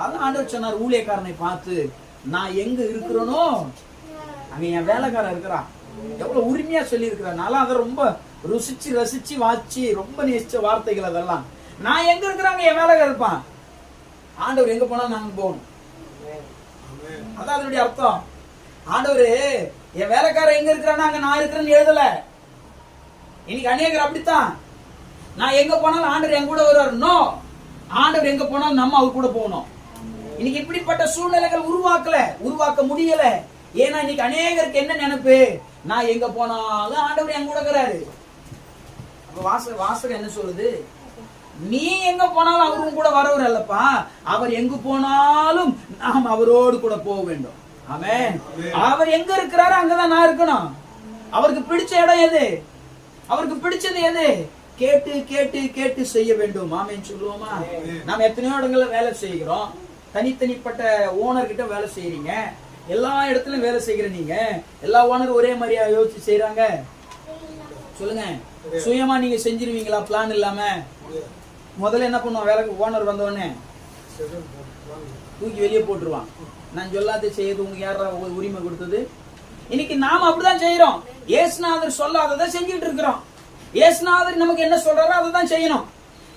அதான் ஆண்டவர் சொன்னார் ஊழியக்காரனை பார்த்து நான் எங்க இருக்கிறனோ? அங்க என் வேலைக்காரன் இருக்கிறான். எவ்வளவு உரிமையா சொல்லி இருக்கிறான் அதை ரொம்ப ருசிச்சு ரசிச்சு வாச்சு ரொம்ப நேசிச்ச வார்த்தைகள் அதெல்லாம். நான் எங்க இருக்கிறாங்க? என் வேலைக்காரன் இருப்பான். ஆண்டவர் எங்க போனா நாங்க போகணும். அதான் அதனுடைய அர்த்தம். ஆண்டவரு என் வேலைக்காரன் எங்க இருக்கிறானா? அங்க நான் இருக்கிறேன்னு எழுதல. இன்னைக்கு அநேகர் அப்படித்தான். நான் எங்க போனாலும் ஆண்டவர் என் கூட வருவார். நோ ஆண்டவர் எங்க போனாலும் நம்ம அவர் கூட போகணும். இன்னைக்கு இப்படிப்பட்ட சூழ்நிலைகள் உருவாக்கல உருவாக்க முடியல. ஏன்னா இன்னைக்கு அநேகருக்கு என்ன நினைப்பு? நான் எங்க போனாலும் ஆண்டவர் என் கூட இருக்கிறாரு. அப்ப வாச வாசகம் என்ன சொல்லுது? நீ எங்க போனாலும் அவரும் கூட வரவர் அல்லப்பா. அவர் எங்கு போனாலும் நாம் அவரோடு கூட போக வேண்டும். ஆமென். அவர் எங்க இருக்கிறாரோ அங்கதான் நான் இருக்கணும். அவருக்கு பிடிச்ச இடம் எது? அவருக்கு பிடிச்சது எது? கேட்டு கேட்டு கேட்டு செய்ய வேண்டும். ஆமென் சொல்லுவோமா? நாம் எத்தனையோ இடங்கள்ல வேலை செய்கிறோம். தனித்தனிப்பட்ட ஓனர்கிட்ட வேலை செய்யறீங்க எல்லா இடத்துலயும் வேலை செய்கிற நீங்க. எல்லா ஓனரும் ஒரே மாதிரியா யோசிச்சு செய்யறாங்க சொல்லுங்க. சுயமா நீங்க செஞ்சிருவீங்களா? பிளான் இல்லாம? முதல்ல என்ன பண்ணுவோம் வேலைக்கு ஓனர் வந்தோடனே தூக்கி வெளியே போட்டுருவான். நான் சொல்லாத செய்யறது உங்களுக்கு யாரா உரிமை கொடுத்தது? இன்னைக்கு நாம அப்படிதான் செய்யறோம் ஏசுநாதர் சொல்லாததை செஞ்சுட்டு இருக்கிறோம். ஏசுநாதர் நமக்கு என்ன சொல்றாரோ அதை தான் செய்யணும்.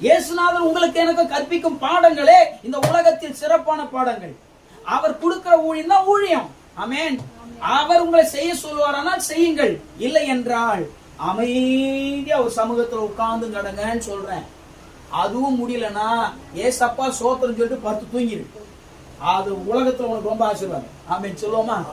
ஏசுநாதர் உங்களுக்கு எனக்கு கற்பிக்கும் பாடங்களே இந்த உலகத்தில் சிறப்பான பாடங்கள். அவர் கொடுக்கிற ஊழியம் தான் ஊழியம். அமேன் அவர் உங்களை செய்ய சொல்வாரானால் செய்யுங்கள். இல்லை என்றால் அமைதியா ஒரு சமூகத்துல உட்கார்ந்து கடங்கன்னு சொல்றேன். அதுவும் முடியலன்னா ஏசப்பா சோத்திரம் சொல்லிட்டு படுத்து தூங்கிடு அது உலகத்துல உனக்கு ரொம்ப ஆசீர்வாதம். ஆமென். சொல்லுவோமா?